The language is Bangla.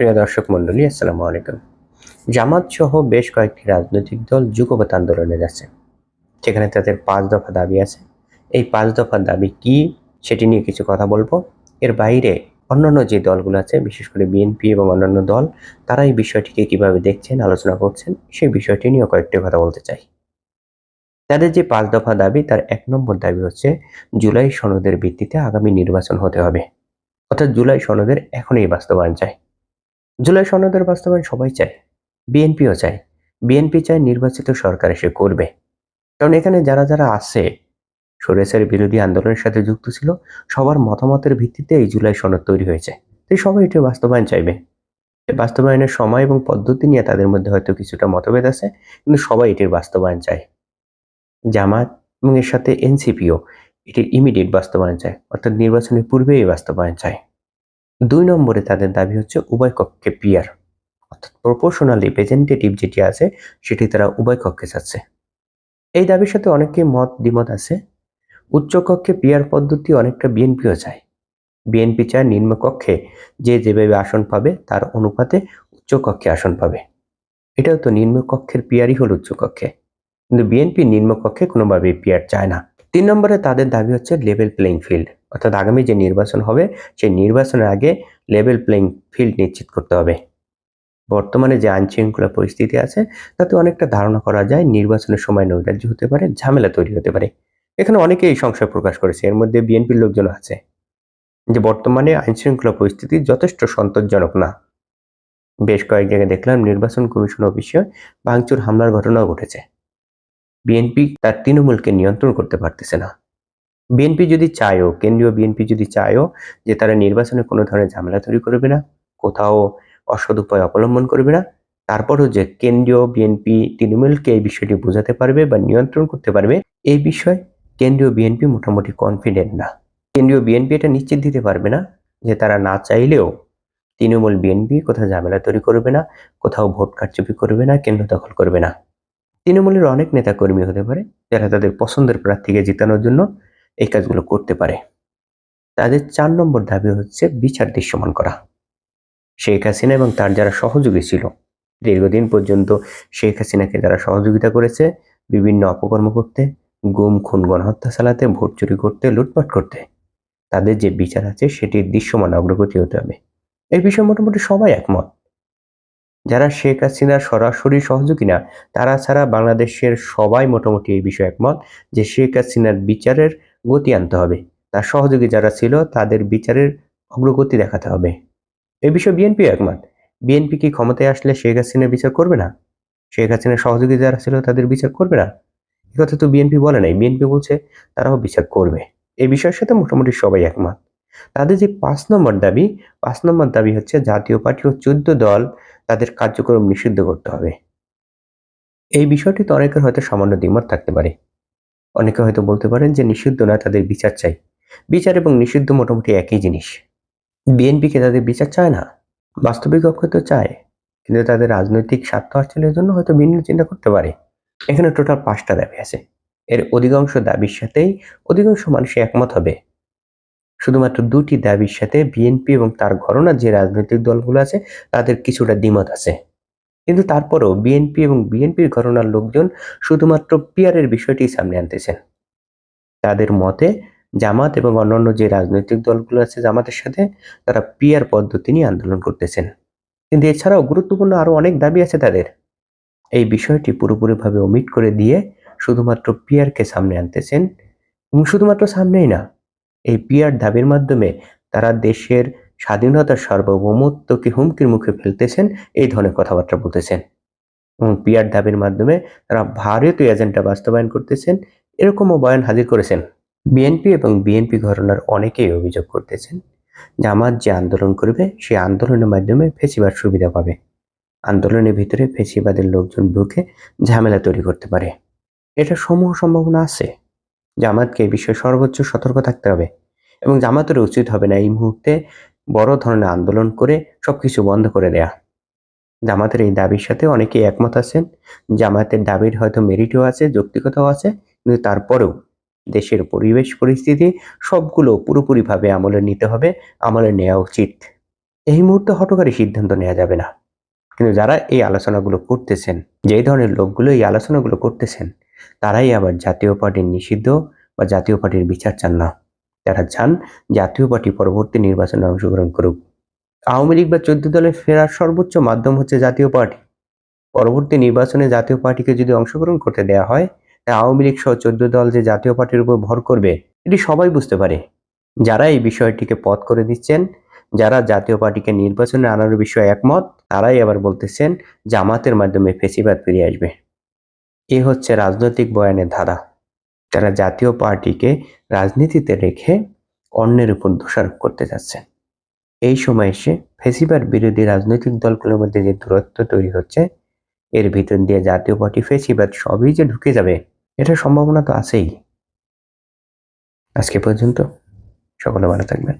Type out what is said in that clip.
প্রিয় দর্শক মন্ডলী আসসালামু আলাইকুম। জামাত সহ বেশ কয়েকটি রাজনৈতিক দল যুগপৎ আন্দোলনে যাচ্ছে। সেখানে তাদের পাঁচ দফা দাবি আছে। এই পাঁচ দফা দাবি কি সেটি নিয়ে কিছু কথা বলব। এর বাইরে অন্যান্য যে দলগুলো আছে, বিশেষ করে বিএনপি এবং অন্যান্য দল, তারা এই বিষয়টিকে কীভাবে দেখছেন, আলোচনা করছেন, সেই বিষয়টি নিয়ে কয়েকটি কথা বলতে চাই। তাদের যে পাঁচ দফা দাবি, তার এক নম্বর দাবি হচ্ছে, জুলাই সনদের ভিত্তিতে আগামী নির্বাচন হতে হবে। অর্থাৎ জুলাই সনদের এখনই বাস্তবায়ন চাই। জুলাই সনদের বাস্তবায়ন সবাই চায়, বিএনপিও চায়। বিএনপি চায় নির্বাচিত সরকার এসে করবে। কারণ এখানে যারা যারা আছে, সরেসের বিরোধী আন্দোলনের সাথে যুক্ত ছিল, সবার মতামতের ভিত্তিতে এই জুলাই সনদ তৈরি হয়েছে। তাই সবাই এটি বাস্তবায়ন চাইবে। বাস্তবায়নের সময় এবং পদ্ধতি নিয়ে তাদের মধ্যে হয়তো কিছুটা মতভেদ আছে, কিন্তু সবাই এটির বাস্তবায়ন চায়। জামাত এবং এর সাথে এনসিপিও এটির ইমিডিয়েট বাস্তবায়ন চায়, অর্থাৎ নির্বাচনের পূর্বে এই বাস্তবায়ন চায়। দুই নম্বরে তাদের দাবি হচ্ছে উভয় কক্ষে পিয়ার, অর্থাৎ প্রপোর্শনাল রিপ্রেজেন্টেটিভ যেটি আছে, সেটি তারা উভয় কক্ষে চাচ্ছে। এই দাবির সাথে অনেকেই মত দ্বিমত আছে। উচ্চ কক্ষে পিয়ার পদ্ধতি অনেকটা বিএনপিও চায়। বিএনপি চায় নিম্নকক্ষে যে যেভাবে আসন পাবে, তার অনুপাতে উচ্চ কক্ষে আসন পাবে। এটাও তো নিম্নকক্ষের পিয়ারই হল উচ্চ কক্ষে। কিন্তু বিএনপি নিম্নকক্ষে কোনোভাবেই পিয়ার চায় না। তিন নম্বরে তাদের দাবি হচ্ছে লেভেল প্লেইং ফিল্ড অর্থাৎ আগামী যে নির্বাচন হবে, সেই নির্বাচনের আগে লেভেল প্লেইং ফিল্ড নিশ্চিত করতে হবে। বর্তমানে যে আইনশৃঙ্খলা পরিস্থিতি আছে, তাতে অনেকটা ধারণা করা যায়, নির্বাচনের সময় নৈরাজ্য হতে পারে, ঝামেলা তৈরি হতে পারে। এখানে অনেকেই সংশয় প্রকাশ করেছে, এর মধ্যে বিএনপির লোকজন আছে যে বর্তমানে আইনশৃঙ্খলা পরিস্থিতি যথেষ্ট সন্তোষজনক না। বেশ কয়েক জায়গায় দেখলাম নির্বাচন কমিশন অফিসে ভাঙচুর, হামলার ঘটনাও ঘটেছে। বিএনপি তার তৃণমূলকে নিয়ন্ত্রণ করতে পারতেছে না। বিএনপি যদি চায়ও, কেন্দ্রীয় বিএনপি যদি চায়ও যে তারা নির্বাচনে কোনো ধরনের ঝামেলা তৈরি করবে না, কোথাও অসৎ উপায় অবলম্বন করবে না, তারপরও যে কেন্দ্রীয় বিএনপি তৃণমূলকে এই বিষয়টি বোঝাতে পারবে বা নিয়ন্ত্রণ করতে পারবে, এই বিষয়ে কেন্দ্রীয় বিএনপি মোটামুটি কনফিডেন্ট না। কেন্দ্রীয় বিএনপি এটা নিশ্চিত দিতে পারবে না যে তারা না চাইলেও তৃণমূল বিএনপি কোথাও ঝামেলা তৈরি করবে না, কোথাও ভোট কারচুপি করবে না, কেন্দ্র দখল করবে না। তৃণমূলের অনেক নেতাকর্মী হতে পারে যারা তাদের পছন্দের প্রার্থীকে জিতানোর জন্য এই কাজগুলো করতে পারে। তাদের চার নম্বর দাবি হচ্ছে বিচার দৃশ্যমান করা। শেখ হাসিনা এবং তার যারা সহযোগী ছিল, দীর্ঘদিন পর্যন্ত শেখ হাসিনাকে যারা সহযোগিতা করেছে, বিভিন্ন অপকর্ম করতে, গুম, খুন, গণহত্যা চালাতে, ভোট চুরি করতে, লুটপাট করতে। তাদের যে বিচার আছে সেটির দৃশ্যমান অগ্রগতি হতে হবে। এই বিষয়ে মোটামুটি সবাই একমত। যারা শেখ হাসিনার সরাসরি সহযোগী না, তারা ছাড়া বাংলাদেশের সবাই মোটামুটি এই বিষয়ে একমত যে শেখ হাসিনার বিচারের গতি আনতে হবে। তার সহযোগী যারা ছিল, তাদের বিচারের অগ্রগতি দেখাতে হবে। এ বিষয়ে বিএনপি একমত। বিএনপি কি ক্ষমতায় আসলে শেখ হাসিনার বিচার করবে না? শেখ হাসিনার সহযোগী যারা ছিল, তাদের বিচার করবে না? এ কথা তো বিএনপি বলে নাই। বিএনপি বলছে, তারাও বিচার করবে। এই বিষয়ের সাথে মোটামুটি সবাই একমত। তাদের যে পাঁচ নম্বর দাবি, পাঁচ নম্বর দাবি হচ্ছে, জাতীয় পার্টি ও চোদ্দ দল তাদের কার্যক্রম নিষিদ্ধ করতে হবে। এই বিষয়টি তো অনেকের হয়তো সামান্য দ্বিমত থাকতে পারে। অনেকে হয়তো বলতে পারেন যে নিষিদ্ধ না তাদের বিচার চাই। বিচার এবং নিষিদ্ধ মোটামুটি একই জিনিস। বিএনপিকে তাদের বিচার চায় না। বাস্তবিক অক্ষ তো চায়, কিন্তু তাদের রাজনৈতিক স্বার্থ হাসিলের জন্য হয়তো ভিন্ন চিন্তা করতে পারে। এখানে টোটাল পাঁচটা দাবি আছে। এর অধিকাংশ দাবির সাথেই অধিকাংশ মানুষ একমত হবে। শুধুমাত্র দুটি দাবির সাথে বিএনপি এবং তার ঘরনার যে রাজনৈতিক দলগুলো আছে, তাদের কিছুটা দ্বিমত আছে। কিন্তু তারপরও বিএনপি এবং বিএনপির ঘরনার লোকজন শুধুমাত্র পিয়ারের বিষয়টি সামনে আনতেছেন তাদের মতে, জামাত এবং অন্যান্য যে রাজনৈতিক দলগুলো আছে জামাতের সাথে, তারা পিয়ার পদ্ধতি নিয়ে আন্দোলন করতেছেন। কিন্তু এছাড়াও গুরুত্বপূর্ণ আরও অনেক দাবি আছে তাদের। এই বিষয়টি পুরোপুরিভাবে ওমিট করে দিয়ে শুধুমাত্র পিয়ারকে সামনে আনতেছেন এবং শুধুমাত্র সামনেই না, এই পিয়ার দাবির মাধ্যমে তারা দেশের স্বাধীনতার সার্বভৌমত্বকে হুমকির মুখে ফেলতেছেন, এই ধরনের কথাবার্তা বলতেছেন। এবং পিয়ার দাবির মাধ্যমে তারা ভারতীয় এজেন্ডা বাস্তবায়ন করতেছেন, এরকমও বয়ান হাজির করেছেন। বিএনপি এবং বিএনপি ঘটনার অনেকেই অভিযোগ করতেছেন, জামাত যে আন্দোলন করবে, সেই আন্দোলনের মাধ্যমে ফেসিবাদ সুবিধা পাবে। আন্দোলনের ভিতরে ফেসিবাদের লোকজন ঢুকে ঝামেলা তৈরি করতে পারে। এটা সমূহ সম্ভাবনা আছে। জামাতকে এই বিষয়ে সর্বোচ্চ সতর্ক থাকতে হবে এবং জামাতের উচিত হবে না এই মুহূর্তে বড় ধরনের আন্দোলন করে সব কিছু বন্ধ করে দেয়া। জামাতের এই দাবির সাথে অনেকেই একমত আছেন। জামাতের দাবির হয়তো মেরিটও আছে, যৌক্তিকতাও আছে, কিন্তু তারপরেও দেশের পরিবেশ পরিস্থিতি সবগুলো পুরোপুরিভাবে আমলে নিতে হবে, আমলে নেওয়া উচিত। এই মুহূর্তে হটকারী সিদ্ধান্ত নেওয়া যাবে না। কিন্তু যারা এই আলোচনাগুলো করতেছেন, যেই ধরনের লোকগুলো এই আলোচনাগুলো করতেছেন, তারাই আবার জাতীয় পার্টির নিষিদ্ধ বা জাতীয় পার্টির বিচার চান না। তারা চান জাতীয় পার্টি পরবর্তী নির্বাচনে অংশগ্রহণ করুক। আওয়ামী লীগ বা চোদ্দ দলে ফেরার সর্বোচ্চ মাধ্যম হচ্ছে জাতীয় পার্টি। পরবর্তী নির্বাচনে জাতীয় পার্টিকে যদি অংশগ্রহণ করতে দেওয়া হয় তা আওয়ামী লীগ সহ চোদ্দ দল যে জাতীয় পার্টির উপর ভর করবে, এটি সবাই বুঝতে পারে। যারা এই বিষয়টিকে পথ করে দিচ্ছেন, যারা জাতীয় পার্টিকে নির্বাচনে আনার বিষয়ে একমত, তারাই আবার বলতেছেন, জামাতের মাধ্যমে ফেসিবাদ ফিরে আসবে। এ হচ্ছে রাজনৈতিক বয়ানের ধারা। যারা জাতীয় পার্টিকে রাজনীতিতে রেখে অন্যের উপর দোষারোপ করতে যাচ্ছেন এই সময় এসে ফেসিবার বিরোধী রাজনৈতিক দলগুলোর মধ্যে যে দূরত্ব তৈরি হচ্ছে, এর ভিতর দিয়ে জাতীয় পার্টি ফেসিবাদ সবই যে ঢুকে যাবে, এটা সম্ভাবনা তো আছেই। আজকে পর্যন্ত সকলে ভালো থাকবেন।